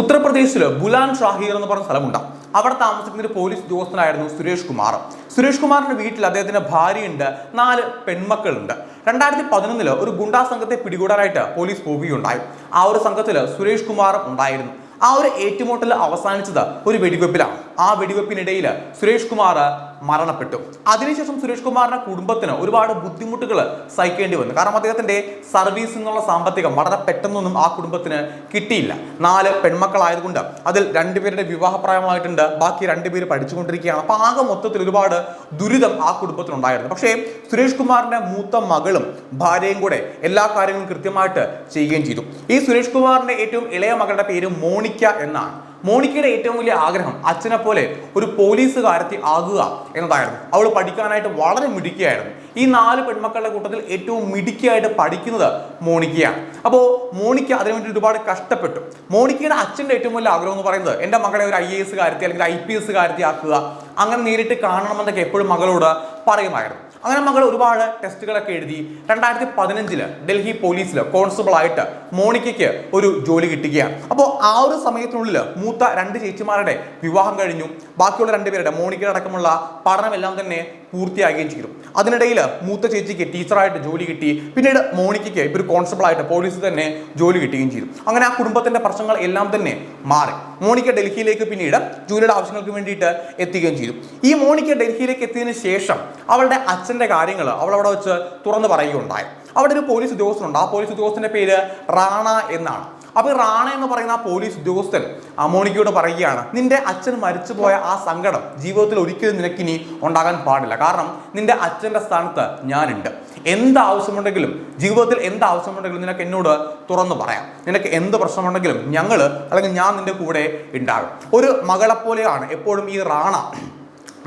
ഉത്തർപ്രദേശിൽ ബുലാൻ ഷാഹിർ എന്ന് പറഞ്ഞ സ്ഥലമുണ്ട്. അവിടെ താമസിക്കുന്ന ഒരു പോലീസ് ഉദ്യോഗസ്ഥനായിരുന്നു സുരേഷ് കുമാർ. സുരേഷ് കുമാറിന്റെ വീട്ടിൽ അദ്ദേഹത്തിന്റെ ഭാര്യയുണ്ട് നാല് പെൺമക്കളുണ്ട്. രണ്ടായിരത്തി പതിനൊന്നിൽ ഒരു ഗുണ്ടാ സംഘത്തെ പിടികൂടാനായിട്ട് പോലീസ് പോവുകയുണ്ടായി. ആ ഒരു സംഘത്തിൽ സുരേഷ് കുമാർ ഉണ്ടായിരുന്നു. ആ ഒരു ഏറ്റുമുട്ടൽ അവസാനിച്ചത് ഒരു വെടിവെപ്പിലാണ്. ആ വെടിവെപ്പിനിടയിൽ സുരേഷ് കുമാർ മരണപ്പെട്ടു. അതിനുശേഷം സുരേഷ് കുമാറിന്റെ കുടുംബത്തിന് ഒരുപാട് ബുദ്ധിമുട്ടുകൾ സഹിക്കേണ്ടി വന്നു. കാരണം അദ്ദേഹത്തിന്റെ സർവീസ് നിന്നുള്ള സാമ്പത്തികം വളരെ പെട്ടെന്നൊന്നും ആ കുടുംബത്തിന് കിട്ടിയില്ല. നാല് പെൺമക്കളായതുകൊണ്ട് അതിൽ രണ്ടുപേരുടെ വിവാഹപ്രായമായിട്ടുണ്ട്. ബാക്കി രണ്ടുപേര് പഠിച്ചുകൊണ്ടിരിക്കുകയാണ്. അപ്പൊ ആകെ മൊത്തത്തിൽ ഒരുപാട് ദുരിതം ആ കുടുംബത്തിനുണ്ടായിരുന്നു പക്ഷേ സുരേഷ് കുമാറിന്റെ മൂത്ത മകളും ഭാര്യയും കൂടെ എല്ലാ കാര്യങ്ങളും കൃത്യമായിട്ട് ചെയ്യുകയും ചെയ്തു. ഈ സുരേഷ് കുമാറിന്റെ ഏറ്റവും ഇളയ മകളുടെ പേര് മോണിക്ക എന്നാണ്. മോണിക്കയുടെ ഏറ്റവും വലിയ ആഗ്രഹം അച്ഛനെ പോലെ ഒരു പോലീസുകാരത്തി ആകുക എന്നതായിരുന്നു. അവൾ പഠിക്കാനായിട്ട് വളരെ മിടുക്കിയായിരുന്നു. ഈ നാല് പെൺമക്കളുടെ കൂട്ടത്തിൽ ഏറ്റവും മിടുക്കിയായിട്ട് പഠിക്കുന്നത് മോണിക്കയാണ് അപ്പോൾ മോണിക്ക അതിനു വേണ്ടി ഒരുപാട് കഷ്ടപ്പെട്ടു. മോണിക്കയുടെ അച്ഛന്റെ ഏറ്റവും വലിയ ആഗ്രഹം എന്ന് പറയുന്നത് എന്റെ മകളെ ഒരു ഐ എ എസ് കാര്യത്തി അല്ലെങ്കിൽ ഐ പി എസ് കാര്യത്തി ആക്കുക. അങ്ങനെ നേരിട്ട് കാണണമെന്നൊക്കെ എപ്പോഴും മകളോട് പറയുമായിരുന്നു. അങ്ങനെ മകൾ ഒരുപാട് ടെസ്റ്റുകളൊക്കെ എഴുതി രണ്ടായിരത്തി പതിനഞ്ചിൽ ഡൽഹി പോലീസിൽ കോൺസ്റ്റബിൾ ആയിട്ട് മോണിക്കയ്ക്ക് ഒരു ജോലി കിട്ടുകയാണ്. അപ്പോൾ ആ ഒരു സമയത്തിനുള്ളിൽ മൂത്ത രണ്ട് ചേച്ചിമാരുടെ വിവാഹം കഴിഞ്ഞു. ബാക്കിയുള്ള രണ്ടുപേരുടെ മോണിക്കയുടെ അടക്കമുള്ള പഠനമെല്ലാം തന്നെ പൂർത്തിയാകുകയും ചെയ്തു. അതിനിടയിൽ മൂത്ത ചേച്ചിക്ക് ടീച്ചറായിട്ട് ജോലി കിട്ടി. പിന്നീട് മോണിക്കയ്ക്ക് ഇപ്പോൾ ഒരു കോൺസ്റ്റബിൾ ആയിട്ട് പോലീസിൽ തന്നെ ജോലി കിട്ടുകയും ചെയ്തു. അങ്ങനെ ആ കുടുംബത്തിന്റെ പ്രശ്നങ്ങൾ എല്ലാം തന്നെ മാറി. മോണിക്ക ഡൽഹിയിലേക്ക് പിന്നീട് ജോലിയുടെ ആവശ്യങ്ങൾക്ക് വേണ്ടിയിട്ട് എത്തുകയും ചെയ്തു. ഈ മോണിക്ക ഡൽഹിയിലേക്ക് എത്തിയതിനു ശേഷം അവളുടെ അച്ഛന്റെ കാര്യങ്ങൾ അവൾ അവിടെ വെച്ച് തുറന്നു പറയുകയുണ്ടായി. അവിടെ ഒരു പോലീസ് ഉദ്യോഗസ്ഥനുണ്ട്. ആ പോലീസ് ഉദ്യോഗസ്ഥന്റെ പേര് റാണ എന്നാണ്. അപ്പൊ റാണ എന്ന് പറയുന്ന ആ പോലീസ് ഉദ്യോഗസ്ഥൻ അമോണിക്കോട് പറയുകയാണ് നിന്റെ അച്ഛൻ മരിച്ചുപോയ ആ സങ്കടം ജീവിതത്തിൽ ഒരിക്കലും നിനക്കിനി ഉണ്ടാകാൻ പാടില്ല. കാരണം നിന്റെ അച്ഛന്റെ സ്ഥാനത്ത് ഞാനുണ്ട്. എന്ത് ആവശ്യമുണ്ടെങ്കിലും ജീവിതത്തിൽ എന്ത് ആവശ്യമുണ്ടെങ്കിലും നിനക്ക് എന്നോട് തുറന്നു പറയാം. നിനക്ക് എന്ത് പ്രശ്നമുണ്ടെങ്കിലും ഞങ്ങൾ അല്ലെങ്കിൽ ഞാൻ നിന്റെ കൂടെ ഉണ്ടാകും. ഒരു മകളെപ്പോലെയാണ് എപ്പോഴും ഈ റാണ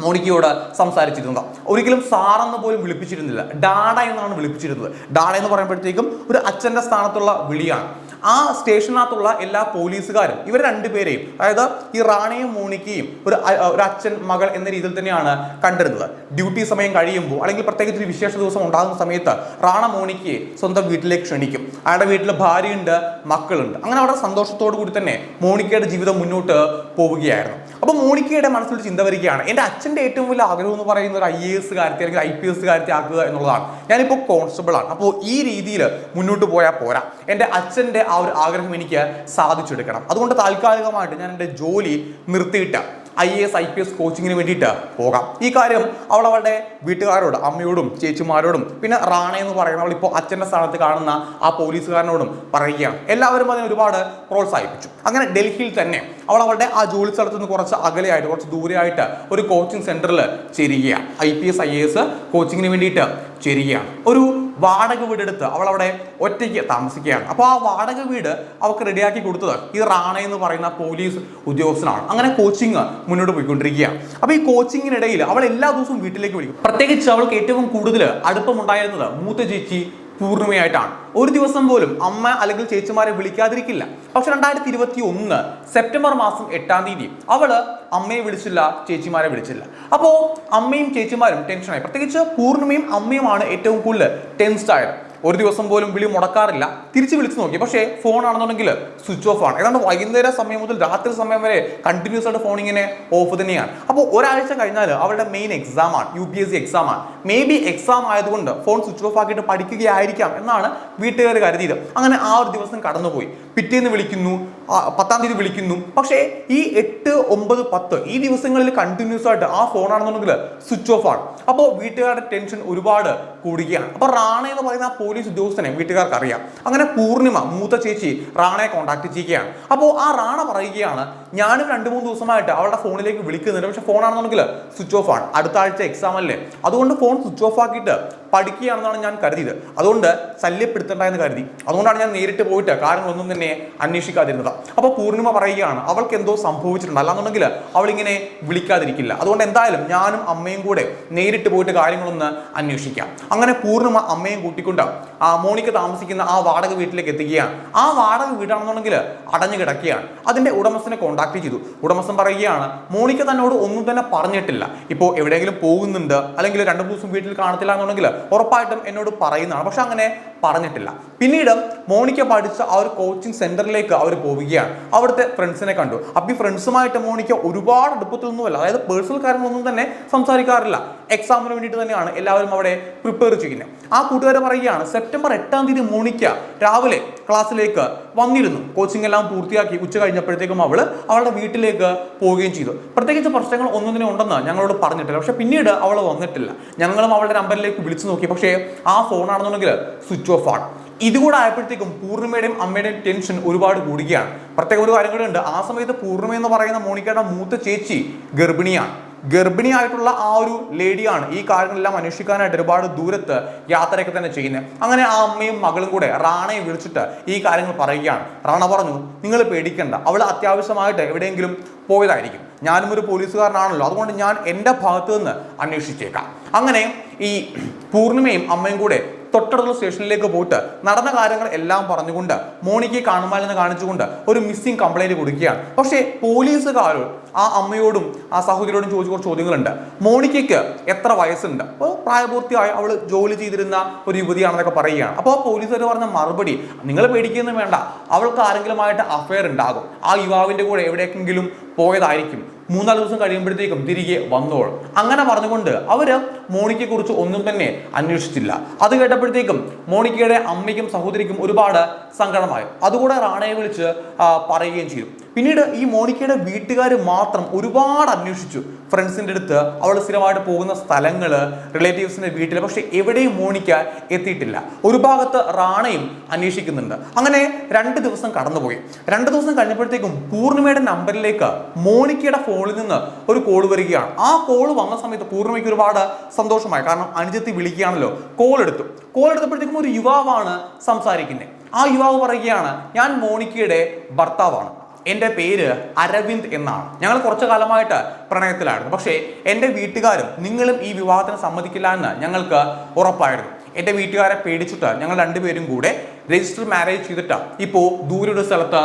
മോണിക്കയോട് സംസാരിച്ചിരുന്നത്. ഒരിക്കലും സാറെന്ന് പോലും വിളിപ്പിച്ചിരുന്നില്ല. ഡാഡ എന്നാണ് വിളിപ്പിച്ചിരുന്നത്. ഡാഡ എന്ന് പറയുമ്പോഴത്തേക്കും ഒരു അച്ഛന്റെ സ്ഥാനത്തുള്ള വിളിയാണ്. ആ സ്റ്റേഷനകത്തുള്ള എല്ലാ പോലീസുകാരും ഇവർ രണ്ടുപേരെയും അതായത് ഈ റാണയും മോണിക്കയും ഒരു ഒരു അച്ഛൻ മകൾ എന്ന രീതിയിൽ തന്നെയാണ് കണ്ടിരുന്നത്. ഡ്യൂട്ടി സമയം കഴിയുമ്പോൾ അല്ലെങ്കിൽ പ്രത്യേകിച്ച് ഒരു വിശേഷ ദിവസം ഉണ്ടാകുന്ന സമയത്ത് റാണ മോണിക്കയെ സ്വന്തം വീട്ടിലേക്ക് ക്ഷണിക്കും. അയാളുടെ വീട്ടിൽ ഭാര്യയുണ്ട് മക്കളുണ്ട്. അങ്ങനെ അവിടെ സന്തോഷത്തോടു കൂടി തന്നെ മോണിക്കയുടെ ജീവിതം മുന്നോട്ട് പോവുകയായിരുന്നു. അപ്പോൾ മോണിക്കയുടെ മനസ്സിൽ ചിന്ത വരികയാണ്. എന്റെ അച്ഛന്റെ ഏറ്റവും വലിയ ആഗ്രഹം എന്ന് പറയുന്ന ഒരു ഐ എ എസ് കാര്യത്തെ അല്ലെങ്കിൽ ഐ പി എസ് കാര്യത്തെ ആക്കുക എന്നുള്ളതാണ്. ഞാനിപ്പോൾ കോൺസ്റ്റബിൾ ആണ്. അപ്പോൾ ഈ രീതിയിൽ മുന്നോട്ട് പോയാൽ പോരാ. എന്റെ അച്ഛന്റെ ആ ഒരു ആഗ്രഹം എനിക്ക് സാധിച്ചെടുക്കണം. അതുകൊണ്ട് താൽക്കാലികമായിട്ട് ഞാൻ എന്റെ ജോലി നിർത്തിയിട്ട്. I A S I P S കോച്ചിങ്ങിന് വേണ്ടിയിട്ട് പോകാം. ഈ കാര്യം അവൾ അവളുടെ വീട്ടുകാരോട് അമ്മയോടും ചേച്ചിമാരോടും പിന്നെ റാണ എന്ന് പറയുന്ന അവൾ ഇപ്പോൾ അച്ഛന്റെ സ്ഥാനത്ത് കാണുന്ന ആ പോലീസുകാരനോടും പറയുകയാണ്. എല്ലാവരും അതിനെ ഒരുപാട് പ്രോത്സാഹിപ്പിച്ചു. അങ്ങനെ ഡൽഹിയിൽ തന്നെ അവൾ അവളുടെ ആ ജോലി സ്ഥലത്ത് നിന്ന് കുറച്ച് അകലെയായിട്ട് കുറച്ച് ദൂരെയായിട്ട് ഒരു കോച്ചിങ് സെന്ററിൽ ചേരുകയാണ്. I P S I A S കോച്ചിങ്ങിന് വേണ്ടിയിട്ട് ചേരുകയാണ്. ഒരു വാടക വീടെടുത്ത് അവൾ അവിടെ ഒറ്റയ്ക്ക് താമസിക്കുകയാണ്. അപ്പോൾ ആ വാടക വീട് അവൾക്ക് റെഡിയാക്കി കൊടുത്തത് ഈ റാണ എന്ന് പറയുന്ന പോലീസ് ഉദ്യോഗസ്ഥനാണ്. അങ്ങനെ കോച്ചിങ് മുന്നോട്ട് പോയിക്കൊണ്ടിരിക്കുകയാണ്. അപ്പോൾ ഈ കോച്ചിങ്ങിനിടയിൽ അവൾ എല്ലാ ദിവസവും വീട്ടിലേക്ക് വിളിക്കും. പ്രത്യേകിച്ച് അവൾക്ക് ഏറ്റവും കൂടുതൽ അടുപ്പമുണ്ടായിരുന്നത് മൂത്ത ചേച്ചി പൂർണിമയായിട്ടാണ്. ഒരു ദിവസം പോലും അമ്മ അല്ലെങ്കിൽ ചേച്ചിമാരെ വിളിക്കാതിരിക്കില്ല. പക്ഷെ രണ്ടായിരത്തി ഇരുപത്തി ഒന്ന് സെപ്റ്റംബർ മാസം എട്ടാം തീയതി അവൾ അമ്മയെ വിളിച്ചില്ല ചേച്ചിമാരെ വിളിച്ചില്ല. അപ്പോൾ അമ്മയും ചേച്ചിമാരും ടെൻഷനായി പ്രത്യേകിച്ച് പൂർണിമയും അമ്മയുമാണ് ഏറ്റവും കൂടുതൽ ടെൻസ്ഡ് ആയത്. ഒരു ദിവസം പോലും വിളി മുടക്കാറില്ല. തിരിച്ച് വിളിച്ചു നോക്കി. പക്ഷേ ഫോൺ ആണെന്നുണ്ടെങ്കിൽ സ്വിച്ച് ഓഫ് ആണ്. ഏതാണ്ട് വൈകുന്നേര സമയം മുതൽ രാത്രി സമയം വരെ കണ്ടിന്യൂസ് ആയിട്ട് ഫോൺ ഇങ്ങനെ ഓഫ് തന്നെയാണ്. അപ്പോൾ ഒരാഴ്ച കഴിഞ്ഞാൽ അവരുടെ മെയിൻ എക്സാം ആണ് U P S C exam ആണ്. മേ ബി എക്സാം ആയതുകൊണ്ട് ഫോൺ സ്വിച്ച് ഓഫ് ആക്കിയിട്ട് പഠിക്കുകയായിരിക്കാം എന്നാണ് വീട്ടുകാർ കരുതിയത്. അങ്ങനെ ആ ഒരു ദിവസം കടന്നുപോയി. പിറ്റേന്ന് വിളിക്കുന്നു പത്താം തീയതി വിളിക്കുന്നു. പക്ഷേ ഈ എട്ട് ഒമ്പത് പത്ത് ഈ ദിവസങ്ങളിൽ കണ്ടിന്യൂസ് ആയിട്ട് ആ ഫോൺ ആണെന്നുണ്ടെങ്കിൽ സ്വിച്ച് ഓഫ് ആണ്. അപ്പോൾ വീട്ടുകാരുടെ ടെൻഷൻ ഒരുപാട് കൂടുകയാണ്. അപ്പോൾ റാണ എന്ന് പറയുന്ന ആ പോലീസ് ഉദ്യോഗസ്ഥനെ വീട്ടുകാർക്ക് അറിയാം. അങ്ങനെ പൂർണിമ മൂത്ത ചേച്ചി റാണയെ കോൺടാക്ട് ചെയ്യുകയാണ്. അപ്പോൾ ആ റാണ പറയുകയാണ് ഞാനും രണ്ട് മൂന്ന് ദിവസമായിട്ട് അവളുടെ ഫോണിലേക്ക് വിളിക്കുന്നുണ്ട്. പക്ഷെ ഫോണാണെന്നുണ്ടെങ്കിൽ സ്വിച്ച് ഓഫ് ആണ്. അടുത്ത ആഴ്ച എക്സാം അല്ലേ? അതുകൊണ്ട് ഫോൺ സ്വിച്ച് ഓഫ് ആക്കിയിട്ട് പഠിക്കുകയാണെന്നാണ് ഞാൻ കരുതിയത്. അതുകൊണ്ട് ശല്യപ്പെടുത്തണ്ട എന്ന് കരുതി. അതുകൊണ്ടാണ് ഞാൻ നേരിട്ട് പോയിട്ട് കാര്യങ്ങളൊന്നും തന്നെ അന്വേഷിക്കാതിരുന്നത്. അപ്പോൾ പൂർണിമ പറയുകയാണ് അവൾക്ക് എന്തോ സംഭവിച്ചിട്ടുണ്ട്. അല്ലാന്നുണ്ടെങ്കിൽ അവളിങ്ങനെ വിളിക്കാതിരിക്കില്ല. അതുകൊണ്ട് എന്തായാലും ഞാനും അമ്മയും കൂടെ നേരിട്ട് പോയിട്ട് കാര്യങ്ങളൊന്ന് അന്വേഷിക്കാം. അങ്ങനെ പൂർണിമ അമ്മയും കൂട്ടിക്കൊണ്ട് ആ മോണിക്ക് താമസിക്കുന്ന ആ വാടക വീട്ടിലേക്ക് എത്തുകയാണ്. ആ വാടക വീടാണെന്നുണ്ടെങ്കിൽ അടഞ്ഞു കിടക്കുകയാണ്. അതിന്റെ ഉടമസ്ഥനെ കോൺടാക്ട് കോൺടാക്ട് ചെയ്തു. ഉടമസ്ഥൻ പറയുകയാണ് മോണിക്ക തന്നോട് ഒന്നും തന്നെ പറഞ്ഞിട്ടില്ല. ഇപ്പോൾ എവിടെയെങ്കിലും പോകുന്നുണ്ട് അല്ലെങ്കിൽ രണ്ടു ദിവസം വീട്ടിൽ കാണത്തില്ല എന്നുണ്ടെങ്കിൽ ഉറപ്പായിട്ടും എന്നോട് പറയുന്നതാണ്. പക്ഷെ അങ്ങനെ പറഞ്ഞിട്ടില്ല. പിന്നീട് മോണിക്ക പഠിച്ച ആ ഒരു കോച്ചിങ് സെന്ററിലേക്ക് അവർ പോവുകയാണ്. അവിടുത്തെ ഫ്രണ്ട്സിനെ കണ്ടു. അപ്പം ഈ ഫ്രണ്ട്സുമായിട്ട് മോണിക്ക ഒരുപാട് അടുപ്പത്തിലൊന്നുമല്ല അതായത് പേഴ്സണൽ കാര്യങ്ങളൊന്നും തന്നെ സംസാരിക്കാറില്ല. എക്സാമിന് വേണ്ടിയിട്ട് തന്നെയാണ് എല്ലാവരും അവിടെ പ്രിപ്പയർ ചെയ്യുന്നത്. ആ കൂട്ടുകാരെ പറയുകയാണ് സെപ്റ്റംബർ എട്ടാം തീയതി മോണിക്ക രാവിലെ ക്ലാസ്സിലേക്ക് വന്നിരുന്നു. കോച്ചിങ് എല്ലാം പൂർത്തിയാക്കി ഉച്ച കഴിഞ്ഞപ്പോഴത്തേക്കും അവൾ അവളുടെ വീട്ടിലേക്ക് പോവുകയും ചെയ്തു. പ്രത്യേകിച്ച് പ്രശ്നങ്ങൾ ഒന്നും തന്നെ ഉണ്ടെന്ന് ഞങ്ങളോട് പറഞ്ഞിട്ടില്ല. പക്ഷെ പിന്നീട് അവൾ വന്നിട്ടില്ല. ഞങ്ങളും അവളുടെ നമ്പറിലേക്ക് വിളിച്ചു നോക്കി. പക്ഷേ ആ ഫോണാണെന്നുണ്ടെങ്കിൽ സ്വിച്ച് ഓഫ് ആണ്. ഇതുകൂടെ ആയപ്പോഴത്തേക്കും പൂർണിമയുടെയും അമ്മയുടെയും ടെൻഷൻ ഒരുപാട് കൂടുകയാണ്. പ്രത്യേക ഒരു കാര്യം കൂടെ ഉണ്ട്. ആ സമയത്ത് പൂർണിമ എന്ന് പറയുന്ന മോണിക്കയുടെ മൂത്ത ചേച്ചി ഗർഭിണിയാണ്. ഗർഭിണിയായിട്ടുള്ള ആ ഒരു ലേഡിയാണ് ഈ കാര്യങ്ങളെല്ലാം അന്വേഷിക്കാനായിട്ട് ഒരുപാട് ദൂരത്ത് യാത്രയൊക്കെ തന്നെ ചെയ്യുന്നത്. അങ്ങനെ ആ അമ്മയും മകളും കൂടെ റാണയെ വിളിച്ചിട്ട് ഈ കാര്യങ്ങൾ പറയുകയാണ്. റാണ പറഞ്ഞു നിങ്ങൾ പേടിക്കണ്ട. അവൾ അത്യാവശ്യമായിട്ട് എവിടെയെങ്കിലും പോയതായിരിക്കും. ഞാനും ഒരു പോലീസുകാരനാണല്ലോ. അതുകൊണ്ട് ഞാൻ എന്റെ ഭാഗത്ത് നിന്ന് അന്വേഷിച്ചേക്കാം. അങ്ങനെ ഈ പൂർണിമയും അമ്മയും കൂടെ തൊട്ടടുത്തുള്ള സ്റ്റേഷനിലേക്ക് പോയിട്ട് നടന്ന കാര്യങ്ങൾ എല്ലാം പറഞ്ഞുകൊണ്ട് മോണിക്ക് കാണുമാലെന്ന് കാണിച്ചുകൊണ്ട് ഒരു മിസ്സിംഗ് കംപ്ലൈന്റ് കൊടുക്കുകയാണ്. പക്ഷേ പോലീസുകാരോ ആ അമ്മയോടും ആ സഹോദരിയോടും ചോദിച്ച കുറച്ച് ചോദ്യങ്ങളുണ്ട്. മോണിക്കയ്ക്ക് എത്ര വയസ്സുണ്ട്? അപ്പോൾ പ്രായപൂർത്തിയായി അവൾ ജോലി ചെയ്തിരുന്ന ഒരു യുവതിയാണെന്നൊക്കെ പറയുകയാണ്. അപ്പോൾ പോലീസുകാർ പറഞ്ഞ മറുപടി നിങ്ങൾ പേടിക്കുന്നു വേണ്ട. അവൾക്ക് ആരെങ്കിലുമായിട്ട് അഫയർ ഉണ്ടാകും. ആ യുവാവിന്റെ കൂടെ എവിടേക്കെങ്കിലും പോയതായിരിക്കും. മൂന്നാൽ ദിവസം കഴിയുമ്പോഴത്തേക്കും തിരികെ വന്നോളും. അങ്ങനെ പറഞ്ഞുകൊണ്ട് അവർ മോണിക്കയെ കുറിച്ച് ഒന്നും തന്നെ അന്വേഷിച്ചില്ല. അത് കേട്ടപ്പോഴത്തേക്കും മോണിക്കയുടെ അമ്മയ്ക്കും സഹോദരിക്കും ഒരുപാട് സങ്കടമായി. അതുകൂടെ റാണയെ വിളിച്ച് പറയുകയും ചെയ്തു പിന്നീട് ഈ മോണിക്കയുടെ വീട്ടുകാർ മാത്രം ഒരുപാട് അന്വേഷിച്ചു. ഫ്രണ്ട്സിന്റെ അടുത്ത് അവൾ സ്ഥിരമായിട്ട് പോകുന്ന സ്ഥലങ്ങൾ റിലേറ്റീവ്സിന്റെ വീട്ടിൽ പക്ഷേ എവിടെയും മോണിക്ക എത്തിയിട്ടില്ല. ഒരു ഭാഗത്ത് റാണയും അന്വേഷിക്കുന്നുണ്ട്. അങ്ങനെ രണ്ട് ദിവസം കടന്നുപോയി. രണ്ട് ദിവസം കഴിഞ്ഞപ്പോഴത്തേക്കും പൂർണിമയുടെ നമ്പറിലേക്ക് മോണിക്കയുടെ ഫോണിൽ നിന്ന് ഒരു കോൾ വരികയാണ്. ആ കോൾ വന്ന സമയത്ത് പൂർണിമയ്ക്ക് ഒരുപാട് സന്തോഷമായി. കാരണം അനുജത്തി വിളിക്കുകയാണല്ലോ കോൾ എടുത്തു. കോൾ എടുത്തപ്പോഴത്തേക്കും ഒരു യുവാവാണ് സംസാരിക്കുന്നത് ആ യുവാവ് പറയുകയാണ് ഞാൻ മോണിക്കയുടെ ഭർത്താവാണ്. എന്റെ പേര് അരവിന്ദ് എന്നാണ്. ഞങ്ങൾ കുറച്ചു കാലമായിട്ട് പ്രണയത്തിലായിരുന്നു. പക്ഷേ എന്റെ വീട്ടുകാരും നിങ്ങളും ഈ വിവാഹത്തിന് സമ്മതിക്കില്ല എന്ന് ഞങ്ങൾക്ക് ഉറപ്പായിരുന്നു. എന്റെ വീട്ടുകാരെ പേടിച്ചിട്ട് ഞങ്ങൾ രണ്ടുപേരും കൂടെ രജിസ്റ്റർ മാരേജ് ചെയ്തിട്ട് ഇപ്പോൾ ദൂരെ ഒരു സ്ഥലത്ത്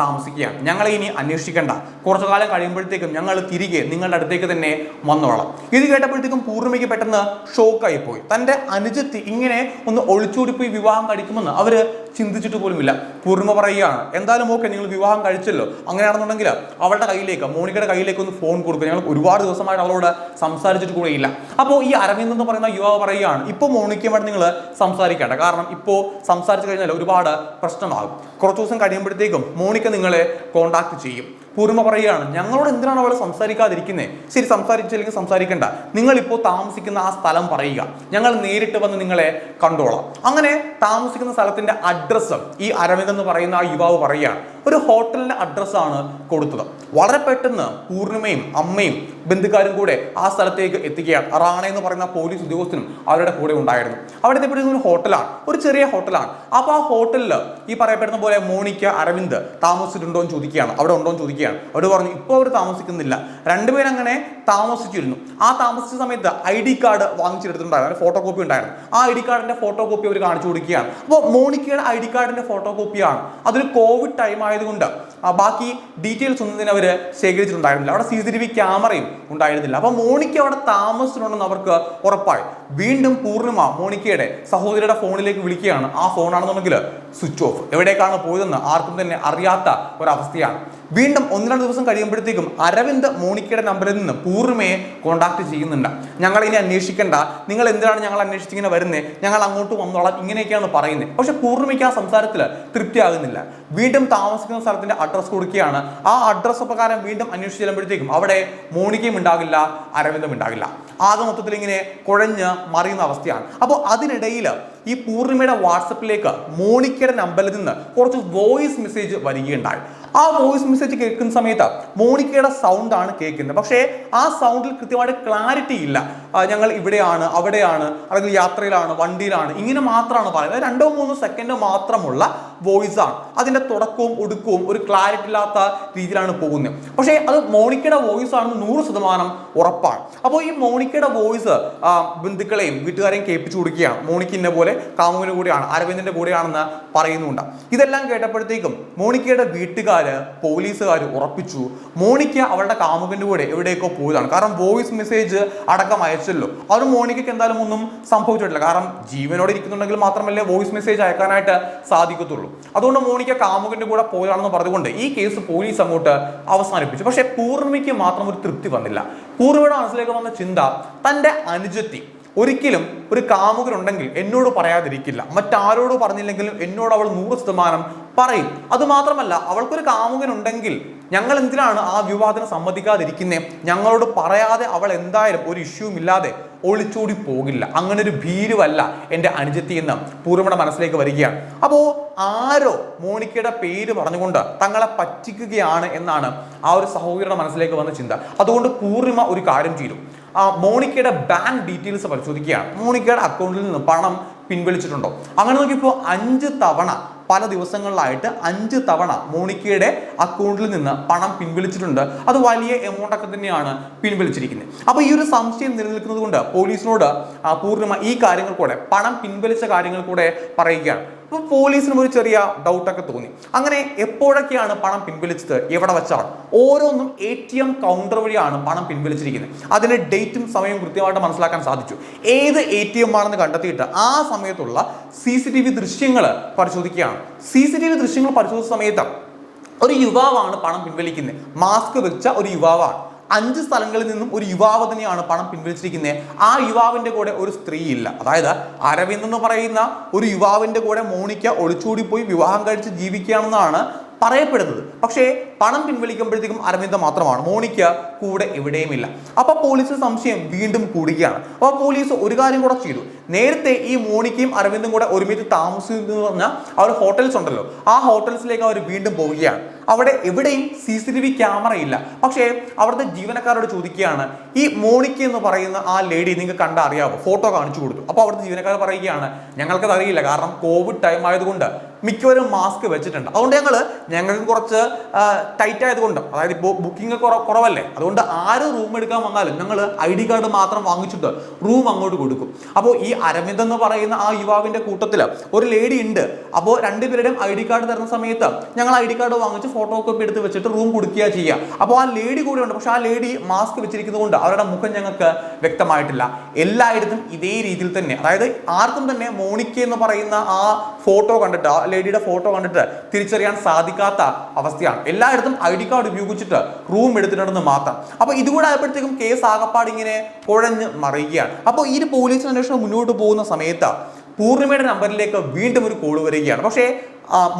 താമസിക്കുകയാണ്. ഞങ്ങളെ ഇനി അന്വേഷിക്കേണ്ട. കുറച്ചു കാലം കഴിയുമ്പോഴത്തേക്കും ഞങ്ങൾ തിരികെ നിങ്ങളുടെ അടുത്തേക്ക് തന്നെ വന്നോളാം. ഇത് കേട്ടപ്പോഴത്തേക്കും പൂർണിമയ്ക്ക് പെട്ടെന്ന് ഷോക്കായി പോയി. തന്റെ അനുജത്തി ഇങ്ങനെ ഒന്ന് ഒളിച്ചോടി പോയി വിവാഹം കഴിക്കുമെന്ന് അവർ ചിന്തിച്ചിട്ട് പോലുമില്ല. പൂർണിമ പറയുകയാണ് എന്തായാലും ഓക്കെ നിങ്ങൾ വിവാഹം കഴിച്ചല്ലോ. അങ്ങനെയാണെന്നുണ്ടെങ്കിൽ അവളുടെ കയ്യിലേക്ക് മോണിക്കയുടെ കയ്യിലേക്ക് ഒന്ന് ഫോൺ കൊടുക്കുക ഞങ്ങൾ ഒരുപാട് ദിവസമായിട്ട് അവളോട് സംസാരിച്ചിട്ട് കൂടെയില്ല അപ്പോൾ ഈ അരവിന്ദ് എന്ന് പറയുന്ന യുവാവ് പറയുകയാണ് ഇപ്പോൾ മോണിക്കയുമായിട്ട് നിങ്ങൾ സംസാരിക്കേണ്ട. കാരണം ഇപ്പോൾ സംസാരിച്ചു കഴിഞ്ഞാൽ ഒരുപാട് പ്രശ്നമാകും. കുറച്ച് ദിവസം കഴിയുമ്പോഴത്തേക്കും മോണിക്ക നിങ്ങളെ കോണ്ടാക്ട് ചെയ്യും. പൂർണ പറയുകയാണ് ഞങ്ങളോട് എന്തിനാണ് അവൾ സംസാരിക്കാതിരിക്കുന്നത് ശരി സംസാരിച്ചില്ലെങ്കിൽ സംസാരിക്കണ്ട. നിങ്ങൾ ഇപ്പോൾ താമസിക്കുന്ന ആ സ്ഥലം പറയുക. ഞങ്ങൾ നേരിട്ട് വന്ന് നിങ്ങളെ കണ്ടോളാം. അങ്ങനെ താമസിക്കുന്ന സ്ഥലത്തിന്റെ അഡ്രസ്സ് ഈ അരവിന്ദ് എന്ന് പറയുന്ന ആ യുവാവ് പറയുകയാണ്. ഒരു ഹോട്ടലിന്റെ അഡ്രസ്സാണ് കൊടുത്തത്. വളരെ പെട്ടെന്ന് പൂർണിമയും അമ്മയും ബന്ധുക്കാരും കൂടെ ആ സ്ഥലത്തേക്ക് എത്തുകയാണ് റാണ എന്ന് പറയുന്ന പോലീസ് ഉദ്യോഗസ്ഥനും അവരുടെ കൂടെ ഉണ്ടായിരുന്നു. അവിടെ എത്തിയപ്പോഴത്തേക്കും ഒരു ഹോട്ടലാണ് ഒരു ചെറിയ ഹോട്ടലാണ്. അപ്പോൾ ആ ഹോട്ടലിൽ ഈ പറയപ്പെടുന്ന പോലെ മോണിക്ക അരവിന്ദ് താമസിച്ചിട്ടുണ്ടോ എന്ന് ചോദിക്കുകയാണ്. അവിടെ ഉണ്ടോ എന്ന് ചോദിക്കുകയാണ്. അവർ പറഞ്ഞു ഇപ്പോൾ അവർ താമസിക്കുന്നില്ല. രണ്ടുപേരങ്ങനെ താമസിച്ചിരുന്നു. ആ താമസിച്ച സമയത്ത് ഐ ഡി കാർഡ് വാങ്ങിച്ചെടുത്തിട്ടുണ്ടായിരുന്നു. ഫോട്ടോ കോപ്പി ഉണ്ടായിരുന്നു. ആ ഐ ഡി കാർഡിന്റെ ഫോട്ടോ കോപ്പി അവർ കാണിച്ചു കൊടുക്കുകയാണ്. അപ്പോൾ മോണിക്കയുടെ ഐ ഡി കാർഡിന്റെ ഫോട്ടോ കോപ്പിയാണ് അതൊരു കോവിഡ് ടൈം ആയതുകൊണ്ട് ബാക്കി ഡീറ്റെയിൽസ് ഒന്നും തന്നെ അവർ ശേഖരിച്ചിട്ടുണ്ടായിരുന്നില്ല. അവിടെ സി സി ടി വി ക്യാമറയും ഉണ്ടായിരുന്നില്ല. അപ്പോൾ മോണിക്ക് അവിടെ താമസിച്ചിട്ടുണ്ടെന്ന് അവർക്ക് ഉറപ്പായി. വീണ്ടും പൂർണിമ മോണിക്കയുടെ സഹോദരിയുടെ ഫോണിലേക്ക് വിളിക്കുകയാണ്. ആ ഫോണാണെന്നുണ്ടെങ്കിൽ സ്വിച്ച് ഓഫ്. എവിടേക്കാണ് പോയതെന്ന് ആർക്കും തന്നെ അറിയാത്ത ഒരവസ്ഥയാണ്. വീണ്ടും ഒന്ന് രണ്ട് ദിവസം കഴിയുമ്പോഴത്തേക്കും അരവിന്ദ് മോണിക്കയുടെ നമ്പറിൽ നിന്ന് പൂർണിമയെ കോൺടാക്ട് ചെയ്യുന്നുണ്ട്. ഞങ്ങൾ ഇനി അന്വേഷിക്കേണ്ട. നിങ്ങൾ എന്തിനാണ് ഞങ്ങൾ അന്വേഷിച്ചിങ്ങനെ വരുന്നത് ഞങ്ങൾ അങ്ങോട്ട് വന്നോളാം. ഇങ്ങനെയൊക്കെയാണ് പറയുന്നത് പക്ഷെ പൂർണിമയ്ക്ക് ആ സംസാരത്തിൽ തൃപ്തിയാകുന്നില്ല. വീണ്ടും താമസിക്കുന്ന സ്ഥലത്തിന്റെ അഡ്രസ്സ് കൊടുക്കുകയാണ്. ആ അഡ്രസ്സ് പ്രകാരം വീണ്ടും അന്വേഷിച്ച് ചെല്ലുമ്പോഴത്തേക്കും അവിടെ മോണിക്കയും ഉണ്ടാകില്ല അരവിന്ദും ഉണ്ടാകില്ല. ആകെ മൊത്തത്തിൽ ഇങ്ങനെ കുഴഞ്ഞ് മറിയുന്ന അവസ്ഥയാണ്. അപ്പോൾ അതിനിടയിൽ ഈ പൂർണിമയുടെ വാട്സപ്പിലേക്ക് മോണിക്കയുടെ നമ്പറിൽ നിന്ന് കുറച്ച് വോയിസ് മെസ്സേജ് വരികയുണ്ടായി ആ വോയിസ് മെസ്സേജ് കേൾക്കുന്ന സമയത്ത് മോണിക്കയുടെ സൗണ്ട് ആണ് കേൾക്കുന്നത്. പക്ഷേ ആ സൗണ്ടിൽ കൃത്യമായിട്ട് ക്ലാരിറ്റി ഇല്ല. ഞങ്ങൾ ഇവിടെയാണ് അവിടെയാണ് അല്ലെങ്കിൽ യാത്രയിലാണ് വണ്ടിയിലാണ്. ഇങ്ങനെ മാത്രമാണ് പറയുന്നത്. രണ്ടോ മൂന്നോ സെക്കൻഡ് മാത്രമുള്ള വോയിസ് ആണ്. അതിന്റെ തുടക്കവും ഒടുക്കവും ഒരു ക്ലാരിറ്റി ഇല്ലാത്ത രീതിയിലാണ് പോകുന്നത്. പക്ഷേ അത് മോണിക്കയുടെ വോയിസ് ആണെന്ന് നൂറ് ശതമാനം ഉറപ്പാണ്. അപ്പോൾ ഈ മോണിക്കയുടെ വോയിസ് ബന്ധുക്കളെയും വീട്ടുകാരെയും കേൾപ്പിച്ചു കൊടുക്കുകയാണ്. മോണിക്ക ഇന്ന പോലെ കാമുവിന്റെ കൂടെയാണ് അരവിന്ദന്റെ കൂടെയാണെന്ന് പറയുന്നുണ്ട്. ഇതെല്ലാം കേട്ടപ്പോഴത്തേക്കും മോണിക്കയുടെ വീട്ടുകാര് പോലീസുകാർ ഉറപ്പിച്ചു. മോണിക്ക അവളുടെ കാമുകന്റെ കൂടെ എവിടേക്കോ പോയതാണ്. കാരണം വോയിസ് മെസ്സേജ് അടക്കം അയച്ചല്ലോ. അത് മോണിക്കയ്ക്ക് എന്തായാലും ഒന്നും സംഭവിച്ചിട്ടില്ല. കാരണം ജീവനോടെ ഇരിക്കുന്നുണ്ടെങ്കിൽ മാത്രമല്ലേ വോയിസ് മെസ്സേജ് അയക്കാനായിട്ട് സാധിക്കത്തുള്ളൂ. അതുകൊണ്ട് മോണിക്ക കാമുകന്റെ കൂടെ പോയതാണെന്ന് പറഞ്ഞുകൊണ്ട് ഈ കേസ് പോലീസ് അങ്ങോട്ട് അവസാനിപ്പിച്ചു. പക്ഷേ പൂർണിമയ്ക്ക് മാത്രം ഒരു തൃപ്തി വന്നില്ല. പൂർണിമയുടെ മനസ്സിലേക്ക് വന്ന ചിന്ത തന്റെ അനുജത്തി ഒരിക്കലും ഒരു കാമുകനുണ്ടെങ്കിൽ എന്നോട് പറയാതിരിക്കില്ല. മറ്റാരോട് പറഞ്ഞില്ലെങ്കിലും എന്നോട് അവൾ നൂറ് ശതമാനം പറയും. അതുമാത്രമല്ല അവൾക്കൊരു കാമുകനുണ്ടെങ്കിൽ ഞങ്ങൾ എന്തിനാണ് ആ വിവാഹത്തിന് സമ്മതിക്കാതിരിക്കുന്നത് ഞങ്ങളോട് പറയാതെ അവൾ എന്തായാലും ഒരു ഇഷ്യൂവും ഇല്ലാതെ ഒളിച്ചോടി പോകില്ല. അങ്ങനെ ഒരു ഭീരുവല്ല എന്റെ അനുജത്തി എന്ന് പൂർണയുടെ മനസ്സിലേക്ക് വരികയാണ്. അപ്പോൾ ആരോ മോണിക്കയുടെ പേര് പറഞ്ഞുകൊണ്ട് തങ്ങളെ പറ്റിക്കുകയാണ് എന്നാണ് ആ ഒരു സഹോദരിയുടെ മനസ്സിലേക്ക് വന്ന ചിന്ത. അതുകൊണ്ട് പൂർണിമ ഒരു കാര്യം ചെയ്തു. ആ മോണിക്കയുടെ ബാങ്ക് ഡീറ്റെയിൽസ് പരിശോധിക്കുകയാണ്. മോണിക്കയുടെ അക്കൗണ്ടിൽ നിന്ന് പണം പിൻവലിച്ചിട്ടുണ്ടോ? അങ്ങനെ നോക്കിയപ്പോൾ അഞ്ച് തവണ പല ദിവസങ്ങളിലായിട്ട് അഞ്ച് തവണ മോണിക്കയുടെ അക്കൗണ്ടിൽ നിന്ന് പണം പിൻവലിച്ചിട്ടുണ്ട്. അത് വലിയ എമൗണ്ട് ഒക്കെ തന്നെയാണ് പിൻവലിച്ചിരിക്കുന്നത്. അപ്പോൾ ഈ ഒരു സംശയം നിലനിൽക്കുന്നത് കൊണ്ട് പോലീസിനോട് പൂർണമായി പൂർണിമ ഈ കാര്യങ്ങൾ കൂടെ പണം പിൻവലിച്ച കാര്യങ്ങൾ കൂടെ പറയുകയാണ്. അപ്പോൾ പോലീസിനും ഒരു ചെറിയ ഡൗട്ടൊക്കെ തോന്നി. അങ്ങനെ എപ്പോഴൊക്കെയാണ് പണം പിൻവലിച്ചത്? എവിടെ വെച്ചാണ്? ഓരോന്നും എ ടി എം കൗണ്ടർ വഴിയാണ് പണം പിൻവലിച്ചിരിക്കുന്നത്. അതിന്റെ ഡേറ്റും സമയവും കൃത്യമായിട്ട് മനസ്സിലാക്കാൻ സാധിച്ചു. ഏത് എ ടി എം ആണെന്ന് കണ്ടെത്തിയിട്ട് ആ സമയത്തുള്ള സി സി ടി വി ദൃശ്യങ്ങൾ പരിശോധിക്കുകയാണ്. സി സി ടി വി ദൃശ്യങ്ങൾ പരിശോധിച്ച സമയത്ത് ഒരു യുവാവാണ് പണം പിൻവലിക്കുന്നത്. മാസ്ക് വെച്ച ഒരു യുവാവാണ്. അഞ്ച് സ്ഥലങ്ങളിൽ നിന്നും ഒരു യുവാവ് തന്നെയാണ് പണം പിൻവലിച്ചിരിക്കുന്നത്. ആ യുവാവിന്റെ കൂടെ ഒരു സ്ത്രീ ഇല്ല അതായത് അരവിന്ദ് എന്ന് പറയുന്ന ഒരു യുവാവിന്റെ കൂടെ മോണിക്ക ഒളിച്ചോടി പോയി വിവാഹം കഴിച്ച് ജീവിക്കുകയാണെന്നാണ് പറയപ്പെടുന്നത്. പക്ഷേ പണം പിൻവലിക്കുമ്പോഴത്തേക്കും അരവിന്ദ് മാത്രമാണ്. മോണിക്ക കൂടെ എവിടെയുമില്ല. അപ്പൊ പോലീസ് സംശയം വീണ്ടും കൂടുകയാണ്. അപ്പൊ പോലീസ് ഒരു കാര്യം കൂടെ ചെയ്തു. നേരത്തെ ഈ മോണിക്കയും അരവിന്ദും കൂടെ ഒരുമിച്ച് താമസിക്കുന്നു എന്ന് പറഞ്ഞാൽ ഒരു ഹോട്ടൽസ് ഉണ്ടല്ലോ. ആ ഹോട്ടൽസിലേക്ക് അവർ വീണ്ടും പോവുകയാണ്. അവിടെ എവിടെയും C C T V camera ഇല്ല. പക്ഷേ അവിടുത്തെ ജീവനക്കാരോട് ചോദിക്കുകയാണ് ഈ മോണിക്ക എന്ന് പറയുന്ന ആ ലേഡി നിങ്ങൾക്ക് കണ്ട അറിയാവോ? ഫോട്ടോ കാണിച്ചു കൊടുത്തു. അപ്പോൾ അവിടുത്തെ ജീവനക്കാർ പറയുകയാണ് ഞങ്ങൾക്കത് അറിയില്ല. കാരണം കോവിഡ് ടൈം ആയതുകൊണ്ട് മിക്കവരും മാസ്ക് വെച്ചിട്ടുണ്ട്. അതുകൊണ്ട് ഞങ്ങൾ ഞങ്ങൾക്ക് കുറച്ച് ടൈറ്റ് ആയതുകൊണ്ട് അതായത് ഇപ്പോൾ ബുക്കിംഗ് കുറവല്ലേ? അതുകൊണ്ട് ആര് റൂം എടുക്കാൻ വന്നാലും ഞങ്ങൾ ഐ ഡി കാർഡ് മാത്രം വാങ്ങിച്ചിട്ട് റൂം അങ്ങോട്ട് കൊടുക്കും. അപ്പോൾ ഈ അരവിന്ദ് എന്ന് പറയുന്ന ആ യുവാവിന്റെ കൂട്ടത്തിൽ ഒരു ലേഡി ഉണ്ട്. അപ്പോൾ രണ്ടുപേരുടെയും ഐ ഡി കാർഡ് തരുന്ന സമയത്ത് ഞങ്ങൾ ഐ ഡി കാർഡ് വാങ്ങിച്ച് ഫോട്ടോ കോപ്പി എടുത്ത് വെച്ചിട്ട് റൂം കൊടുക്കുക ചെയ്യുക അപ്പോൾ ആ ലേഡി കൂടെ ഉണ്ട്. പക്ഷേ ആ ലേഡി മാസ്ക് വെച്ചിരിക്കുന്നതുകൊണ്ട് അവരുടെ മുഖം ഞങ്ങൾക്ക് വ്യക്തമായിട്ടില്ല. എല്ലായിടത്തും ഇതേ രീതിയിൽ തന്നെ. അതായത് ആർക്കും തന്നെ മോണിക്ക എന്ന് പറയുന്ന ആ ഫോട്ടോ കണ്ടിട്ട് ആ ലേഡിയുടെ ഫോട്ടോ കണ്ടിട്ട് തിരിച്ചറിയാൻ സാധിക്കാത്ത അവസ്ഥയാണ്. എല്ലായിടത്തും ഐ ഡി കാർഡ് ഉപയോഗിച്ചിട്ട് റൂം എടുത്തിട്ടുണ്ടെന്ന് മാത്രം. അപ്പോൾ ഇതുകൂടെ ആയപ്പോഴത്തേക്കും കേസ് ആകപ്പാട് ഇങ്ങനെ കുഴഞ്ഞ് മറിയുകയാണ്. അപ്പോൾ ഈ ഒരു പോലീസ് അന്വേഷണം മുന്നോട്ട് പോകുന്ന സമയത്ത് പൂർണിമയുടെ നമ്പറിലേക്ക് വീണ്ടും ഒരു കോൾ വരികയാണ്. പക്ഷേ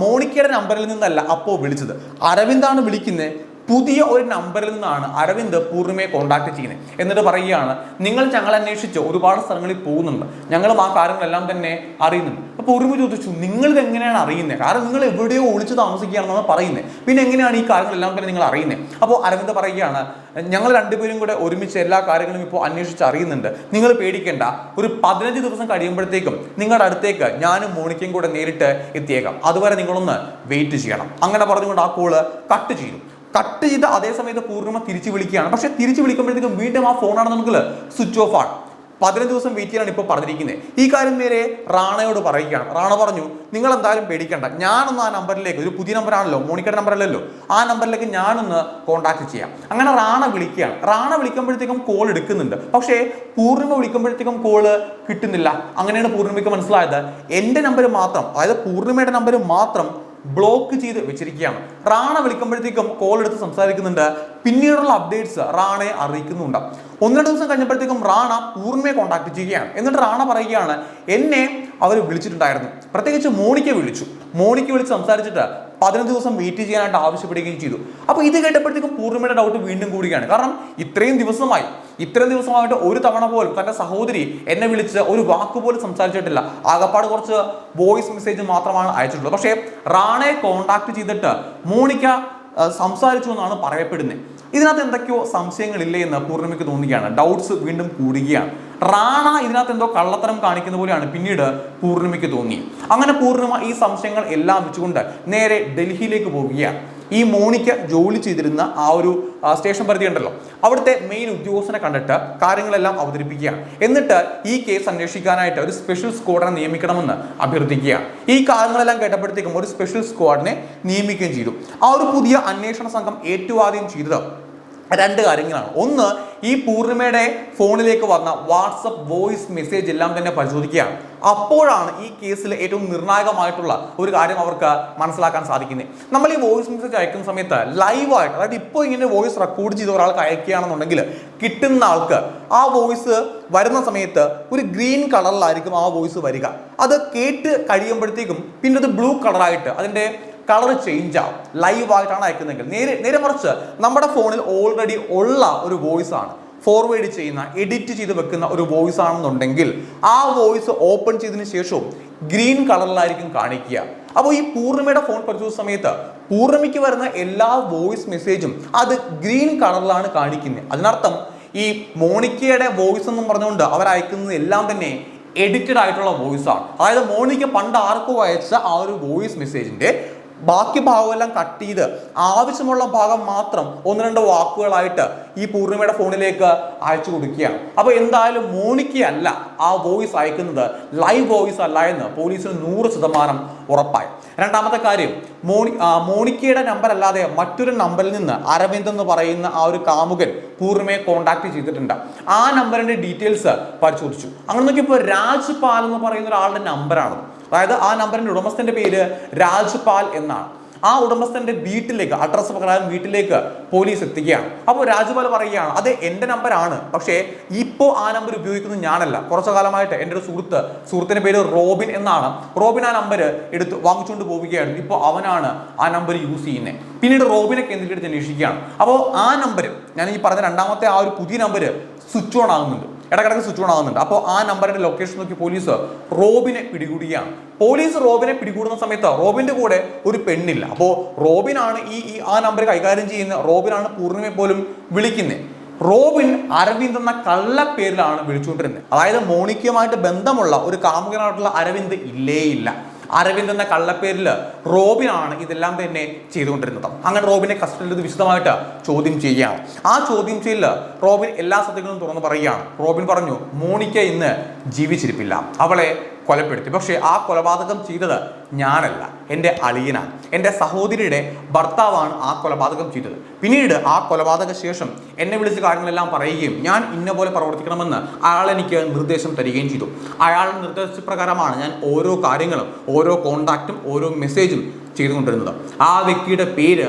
മോണിക്കയുടെ നമ്പറിൽ നിന്നല്ല അപ്പോൾ വിളിച്ചത്. അരവിന്ദാണ് വിളിക്കുന്നത് പുതിയ ഒരു നമ്പറിൽ നിന്നാണ് അരവിന്ദ് പൂർണിമയെ കോൺടാക്ട് ചെയ്യുന്നത്. എന്നിട്ട് പറയുകയാണ് നിങ്ങൾ ഞങ്ങൾ അന്വേഷിച്ച്? ഒരുപാട് സ്ഥലങ്ങളിൽ പോകുന്നുണ്ട്. ഞങ്ങളും ആ കാര്യങ്ങളെല്ലാം തന്നെ അറിയുന്നുണ്ട്. അപ്പോൾ പൂർണിമ ചോദിച്ചു നിങ്ങൾ എങ്ങനെയാണ് അറിയുന്നത് കാരണം നിങ്ങൾ എവിടെയോ ഒളിച്ച് താമസിക്കുകയാണെന്നാണ് പറയുന്നത് പിന്നെ എങ്ങനെയാണ് ഈ കാര്യങ്ങളെല്ലാം തന്നെ നിങ്ങൾ അറിയുന്നത് അപ്പോൾ അരവിന്ദ് പറയുകയാണ് ഞങ്ങൾ രണ്ടുപേരും കൂടെ ഒരുമിച്ച് എല്ലാ കാര്യങ്ങളും ഇപ്പോൾ അന്വേഷിച്ച് അറിയുന്നുണ്ട്. നിങ്ങൾ പേടിക്കേണ്ട. ഒരു പതിനഞ്ച് ദിവസം കഴിയുമ്പോഴത്തേക്കും നിങ്ങളുടെ അടുത്തേക്ക് ഞാനും മോണിക്കയും കൂടെ നേരിട്ട് എത്തിയേക്കാം. അതുവരെ നിങ്ങളൊന്ന് വെയിറ്റ് ചെയ്യണം. അങ്ങനെ പറഞ്ഞുകൊണ്ട് ആ കോൾ കട്ട് ചെയ്തു. കട്ട് ചെയ്ത് അതേ സമയത്ത് പൂർണിമ തിരിച്ചു വിളിക്കുകയാണ്. പക്ഷെ തിരിച്ചു വിളിക്കുമ്പോഴത്തേക്കും വീണ്ടും ആ ഫോണാണ് നമുക്ക് സ്വിച്ച് ഓഫ് ആണ്. പതിനഞ്ച് ദിവസം വെയിറ്റ് ചെയ്യാനാണ് ഇപ്പോൾ പറഞ്ഞിരിക്കുന്നത് ഈ കാര്യം നേരെ റാണയോട് പറയുകയാണ്. റാണ പറഞ്ഞു നിങ്ങൾ എന്തായാലും പേടിക്കണ്ട. ഞാനൊന്ന് ആ നമ്പറിലേക്ക് ഒരു പുതിയ നമ്പറാണല്ലോ മോണിക്കയുടെ നമ്പറല്ലല്ലോ. ആ നമ്പറിലേക്ക് ഞാനൊന്ന് കോൺടാക്ട് ചെയ്യാം. അങ്ങനെ റാണ വിളിക്കുകയാണ്. റാണ വിളിക്കുമ്പോഴത്തേക്കും കോൾ എടുക്കുന്നുണ്ട്. പക്ഷേ പൂർണിമ വിളിക്കുമ്പോഴത്തേക്കും കോൾ കിട്ടുന്നില്ല. അങ്ങനെയാണ് പൂർണിമയ്ക്ക് മനസ്സിലായത്. എന്റെ നമ്പർ മാത്രം അതായത് പൂർണിമയുടെ നമ്പർ മാത്രം ബ്ലോക്ക് ചെയ്ത് വെച്ചിരിക്കുകയാണ്. റാണ വിളിക്കുമ്പോഴത്തേക്കും കോൾ എടുത്ത് സംസാരിക്കുന്നുണ്ട്. പിന്നീടുള്ള അപ്ഡേറ്റ്സ് റാണയെ അറിയിക്കുന്നുണ്ട്. ഒന്നര ദിവസം കഴിഞ്ഞപ്പോഴത്തേക്കും റാണ പൂർണയെ കോൺടാക്ട് ചെയ്യുകയാണ്. എന്നിട്ട് റാണ പറയുകയാണ് എന്നെ അവർ വിളിച്ചിട്ടുണ്ടായിരുന്നു. പ്രത്യേകിച്ച് മോണിക്ക വിളിച്ചു. മോണിക്ക വിളിച്ച് സംസാരിച്ചിട്ട് പതിനഞ്ച് ദിവസം വെയിറ്റ് ചെയ്യാനായിട്ട് ആവശ്യപ്പെടുകയും ചെയ്തു. അപ്പോൾ ഇത് കേട്ടപ്പോഴത്തേക്കും പൂർണിമയുടെ ഡൗട്ട് വീണ്ടും കൂടുകയാണ്. കാരണം ഇത്രയും ദിവസമായി ഇത്രയും ദിവസമായിട്ട് ഒരു തവണ പോലും തന്റെ സഹോദരി എന്നെ വിളിച്ച് ഒരു വാക്ക് പോലും സംസാരിച്ചിട്ടില്ല. ആകപ്പാട് കുറച്ച് വോയിസ് മെസ്സേജ് മാത്രമാണ് അയച്ചിട്ടുള്ളത്. പക്ഷേ റാണയെ കോൺടാക്ട് ചെയ്തിട്ട് മോണിക്ക സംസാരിച്ചു എന്നാണ് പറയപ്പെടുന്നത്. ഇതിനകത്ത് എന്തൊക്കെയോ സംശയങ്ങളില്ലേ എന്ന് പൂർണിമയ്ക്ക് തോന്നുകയാണ്. ഡൗട്ട്സ് വീണ്ടും കൂടുകയാണ്. റാണ ഇതിനകത്ത് എന്തോ കള്ളത്തരം കാണിക്കുന്ന പോലെയാണ് പിന്നീട് പൂർണിമയ്ക്ക് തോന്നി അങ്ങനെ പൂർണിമ ഈ സംശയങ്ങൾ എല്ലാം വെച്ചുകൊണ്ട് നേരെ ഡൽഹിയിലേക്ക് പോവുകയാണ്. ഈ മോണിക്ക ജോലി ചെയ്തിരുന്ന ആ ഒരു സ്റ്റേഷൻ പരിധി ഉണ്ടല്ലോ. അവിടുത്തെ മെയിൻ ഉദ്യോഗസ്ഥനെ കണ്ടിട്ട് കാര്യങ്ങളെല്ലാം അവതരിപ്പിക്കുകയാണ്. എന്നിട്ട് ഈ കേസ് അന്വേഷിക്കാനായിട്ട് ഒരു സ്പെഷ്യൽ സ്ക്വാഡിനെ നിയമിക്കണമെന്ന് അഭ്യർത്ഥിക്കുകയാണ് ഈ കാര്യങ്ങളെല്ലാം കേട്ടപ്പോഴത്തേക്കും ഒരു സ്പെഷ്യൽ സ്ക്വാഡിനെ നിയമിക്കുകയും ചെയ്തു. ആ ഒരു പുതിയ അന്വേഷണ സംഘം ഏറ്റവും ആദ്യം ചെയ്തത് രണ്ട് കാര്യങ്ങളാണ്. ഒന്ന് ഈ പൂർണിമയുടെ ഫോണിലേക്ക് വന്ന വാട്സപ്പ് വോയിസ് മെസ്സേജ് എല്ലാം തന്നെ പരിശോധിക്കുകയാണ്. അപ്പോഴാണ് ഈ കേസിൽ ഏറ്റവും നിർണായകമായിട്ടുള്ള ഒരു കാര്യം അവർക്ക് മനസ്സിലാക്കാൻ സാധിക്കുന്നത്. നമ്മൾ ഈ വോയിസ് മെസ്സേജ് അയക്കുന്ന സമയത്ത് ലൈവായിട്ട് അതായത് ഇപ്പോൾ ഇങ്ങനെ വോയിസ് റെക്കോർഡ് ചെയ്ത ഒരാൾക്ക് അയക്കുകയാണെന്നുണ്ടെങ്കിൽ കിട്ടുന്ന ആൾക്ക് ആ വോയിസ് വരുന്ന സമയത്ത് ഒരു ഗ്രീൻ കളറിലായിരിക്കും ആ വോയിസ് വരിക. അത് കേട്ട് കഴിയുമ്പോഴത്തേക്കും പിന്നെ അത് ബ്ലൂ കളറായിട്ട് അതിന്റെ കളർ ചേഞ്ച് ആവും. ലൈവ് ആയിട്ടാണ് അയക്കുന്നതെങ്കിൽ. നേരെ നേരെ മറിച്ച് നമ്മുടെ ഫോണിൽ ഓൾറെഡി ഉള്ള ഒരു വോയിസ് ആണ്. ഫോർവേഡ് ചെയ്യുന്ന എഡിറ്റ് ചെയ്ത് വെക്കുന്ന ഒരു വോയിസ് ആണെന്നുണ്ടെങ്കിൽ ആ വോയിസ് ഓപ്പൺ ചെയ്തതിന് ശേഷവും ഗ്രീൻ കളറിലായിരിക്കും കാണിക്കുക. അപ്പോൾ ഈ പൂർണിമയുടെ ഫോൺ പരിശോധിച്ച സമയത്ത് പൂർണിമയ്ക്ക് വരുന്ന എല്ലാ വോയിസ് മെസ്സേജും അത് ഗ്രീൻ കളറിലാണ് കാണിക്കുന്നത്. അതിനർത്ഥം ഈ മോണിക്കയുടെ വോയിസ് എന്നും പറഞ്ഞുകൊണ്ട് അവർ അയക്കുന്നത് എല്ലാം തന്നെ എഡിറ്റഡ് ആയിട്ടുള്ള വോയിസ് ആണ്. അതായത് മോണിക്ക പണ്ട് ആർക്കും അയച്ച ആ ഒരു വോയിസ് മെസ്സേജിന്റെ ബാക്കി ഭാഗമെല്ലാം കട്ട് ചെയ്ത് ആവശ്യമുള്ള ഭാഗം മാത്രം ഒന്ന് രണ്ട് വാക്കുകളായിട്ട് ഈ പൂർണിമയുടെ ഫോണിലേക്ക് അയച്ചു കൊടുക്കുകയാണ്. അപ്പോൾ എന്തായാലും മോണിക്ക് അല്ല ആ വോയിസ് അയക്കുന്നത് ലൈവ് വോയിസ് അല്ല എന്ന് പോലീസിന് നൂറ് ശതമാനം ഉറപ്പായി. രണ്ടാമത്തെ കാര്യം മോണി മോണിക്കയുടെ നമ്പർ അല്ലാതെ മറ്റൊരു നമ്പറിൽ നിന്ന് അരവിന്ദ് എന്ന് പറയുന്ന ആ ഒരു കാമുകൻ പൂർണിമയെ കോൺടാക്ട് ചെയ്തിട്ടുണ്ട്. ആ നമ്പറിന്റെ ഡീറ്റെയിൽസ് പരിശോധിച്ചു. അങ്ങനെ നോക്കിയപ്പോൾ രാജ്പാൽ എന്ന് പറയുന്ന ഒരാളുടെ നമ്പറാണ് അതായത് ആ നമ്പറിന്റെ ഉടമസ്ഥന്റെ പേര് രാജ്പാൽ എന്നാണ്. ആ ഉടമസ്ഥന്റെ വീട്ടിലേക്ക് അഡ്രസ്സ് പ്രകാരം വീട്ടിലേക്ക് പോലീസ് എത്തിക്കുകയാണ് അപ്പോൾ രാജുപാൽ പറയുകയാണ് അതെ എന്റെ നമ്പറാണ്. പക്ഷേ ഇപ്പോൾ ആ നമ്പർ ഉപയോഗിക്കുന്നത് ഞാനല്ല. കുറച്ചു കാലമായിട്ട് എന്റെ ഒരു സുഹൃത്ത് സുഹൃത്തിന്റെ പേര് റോബിൻ എന്നാണ്. റോബിൻ ആ നമ്പർ എടുത്ത് വാങ്ങിച്ചുകൊണ്ട് പോവുകയാണ് ഇപ്പോൾ അവനാണ് ആ നമ്പർ യൂസ് ചെയ്യുന്നത്. പിന്നീട് റോബിനെ കേന്ദ്രീകരിച്ച് അന്വേഷിക്കുകയാണ്. അപ്പോൾ ആ നമ്പർ ഞാൻ ഈ പറഞ്ഞ രണ്ടാമത്തെ ആ ഒരു പുതിയ നമ്പർ സ്വിച്ച് ഓൺ ആകുന്നുണ്ട്. ഇടക്കിടക്ക് സ്വിച്ച് ഓൺ ആകുന്നുണ്ട് അപ്പോൾ ആ നമ്പറിന്റെ ലൊക്കേഷൻ നോക്കി പോലീസ് റോബിനെ പിടികൂടുകയാണ്. പോലീസ് റോബിനെ പിടികൂടുന്ന സമയത്ത് റോബിന്റെ കൂടെ ഒരു പെണ്ണില്ല. അപ്പോൾ റോബിനാണ് ഈ ആ നമ്പർ കൈകാര്യം ചെയ്യുന്ന റോബിനാണ് പൂർണിമയെ പോലും വിളിക്കുന്നത് റോബിൻ അരവിന്ദ് എന്ന കള്ള പേരിലാണ് വിളിച്ചുകൊണ്ടിരുന്നത് അതായത് മോണിക്കയുമായിട്ട് ബന്ധമുള്ള ഒരു കാമുകനായിട്ടുള്ള അരവിന്ദ് ഇല്ലേ ഇല്ല അരവിന്ദ് എന്ന കള്ളപ്പേരിൽ റോബിനാണ് ഇതെല്ലാം തന്നെ ചെയ്തുകൊണ്ടിരുന്നത്. അങ്ങനെ റോബിനെ കസ്റ്റഡിയിൽ വിശദമായിട്ട് ചോദ്യം ചെയ്യുകയാണ്. ആ ചോദ്യം ചെയ്യലിൽ റോബിൻ എല്ലാ സത്യങ്ങളും തുറന്നു പറയുകയാണ്. റോബിൻ പറഞ്ഞു മോണിക്ക ഇന്ന് ജീവിച്ചിരിപ്പില്ല. അവളെ കൊലപ്പെടുത്തി. പക്ഷേ ആ കൊലപാതകം ചെയ്തത് ഞാനല്ല എന്റെ അളിയനാണ്. എന്റെ സഹോദരിയുടെ ഭർത്താവാണ് ആ കൊലപാതകം ചെയ്തത്. പിന്നീട് ആ കൊലപാതക ശേഷം എന്നെ വിളിച്ച് കാര്യങ്ങളെല്ലാം പറയുകയും ഞാൻ ഇന്ന പോലെ പ്രവർത്തിക്കണമെന്ന് അയാൾ എനിക്ക് നിർദ്ദേശം തരികയും ചെയ്തു. അയാളുടെ നിർദ്ദേശപ്രകാരമാണ് ഞാൻ ഓരോ കാര്യങ്ങളും ഓരോ കോണ്ടാക്റ്റും ഓരോ മെസ്സേജും ചെയ്തുകൊണ്ടിരുന്നത്. ആ വ്യക്തിയുടെ പേര്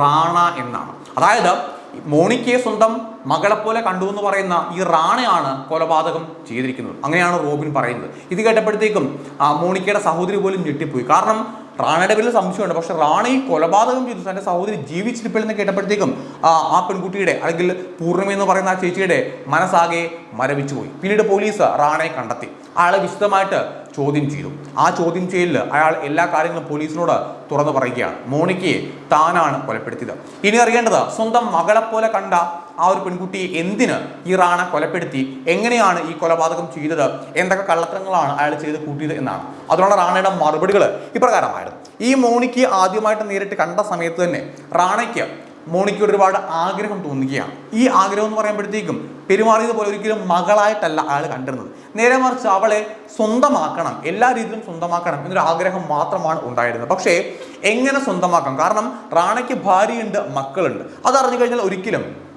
റാണ എന്നാണ്. അതായത് മോണിക്കയെ സ്വന്തം മകളെ പോലെ കണ്ടു എന്ന് പറയുന്ന ഈ റാണയാണ് കൊലപാതകം ചെയ്തിരിക്കുന്നത്. അങ്ങനെയാണ് റോബിൻ പറയുന്നത്. ഇത് കേട്ടപ്പോഴത്തേക്കും ആ മോണിക്കയുടെ സഹോദരി പോലും ഞെട്ടിപ്പോയി. കാരണം റാണയുടെ പേരിൽ സംശയമുണ്ട്. പക്ഷെ റാണ ഈ കൊലപാതകം ചെയ്തു. തന്റെ സഹോദരി ജീവിച്ചിരിപ്പില്ലെന്ന് കേട്ടപ്പോഴത്തേക്കും ആ പെൺകുട്ടിയുടെ അല്ലെങ്കിൽ പൂർണിമ എന്ന് പറയുന്ന ആ ചേച്ചിയുടെ മനസ്സാകെ മരവിച്ചു പോയി പിന്നീട് പോലീസ് റാണയെ കണ്ടെത്തി. അയാളെ വിശദമായിട്ട് ചോദ്യം ചെയ്തു. ആ ചോദ്യം ചെയ്യലിൽ അയാൾ എല്ലാ കാര്യങ്ങളും പോലീസിനോട് തുറന്നു പറയുകയാണ്. മോണിക്കയെ താനാണ് കൊലപ്പെടുത്തിയത്. ഇനി അറിയേണ്ടത് സ്വന്തം മകളെപ്പോലെ പോലെ കണ്ട ആ ഒരു പെൺകുട്ടിയെ എന്തിന് ഈ റാണ കൊലപ്പെടുത്തി? എങ്ങനെയാണ് ഈ കൊലപാതകം ചെയ്തത്? എന്തൊക്കെ കള്ളത്തരങ്ങളാണ് അയാൾ ചെയ്ത് കൂട്ടിയത് എന്നാണ്. അതുകൊണ്ട് റാണയുടെ മറുപടികൾ ഇപ്രകാരമായിരുന്നു ഈ മോണിക്ക് ആദ്യമായിട്ട് നേരിട്ട് കണ്ട സമയത്ത് തന്നെ റാണയ്ക്ക് മോണിക്ക് ഒരുപാട് ആഗ്രഹം തോന്നുകയാണ്. ഈ ആഗ്രഹം എന്ന് പറയുമ്പോഴത്തേക്കും പെരുമാറിയത് പോലെ ഒരിക്കലും മകളായിട്ടല്ല അയാൾ കണ്ടിരുന്നത്. നേരെ മറിച്ച് അവളെ സ്വന്തമാക്കണം എല്ലാ രീതിയിലും സ്വന്തമാക്കണം എന്നൊരു ആഗ്രഹം മാത്രമാണ് ഉണ്ടായിരുന്നത്. പക്ഷേ എങ്ങനെ സ്വന്തമാക്കാം? കാരണം റാണയ്ക്ക് ഭാര്യയുണ്ട് മക്കളുണ്ട്. അതറിഞ്ഞു കഴിഞ്ഞാൽ ഒരിക്കലും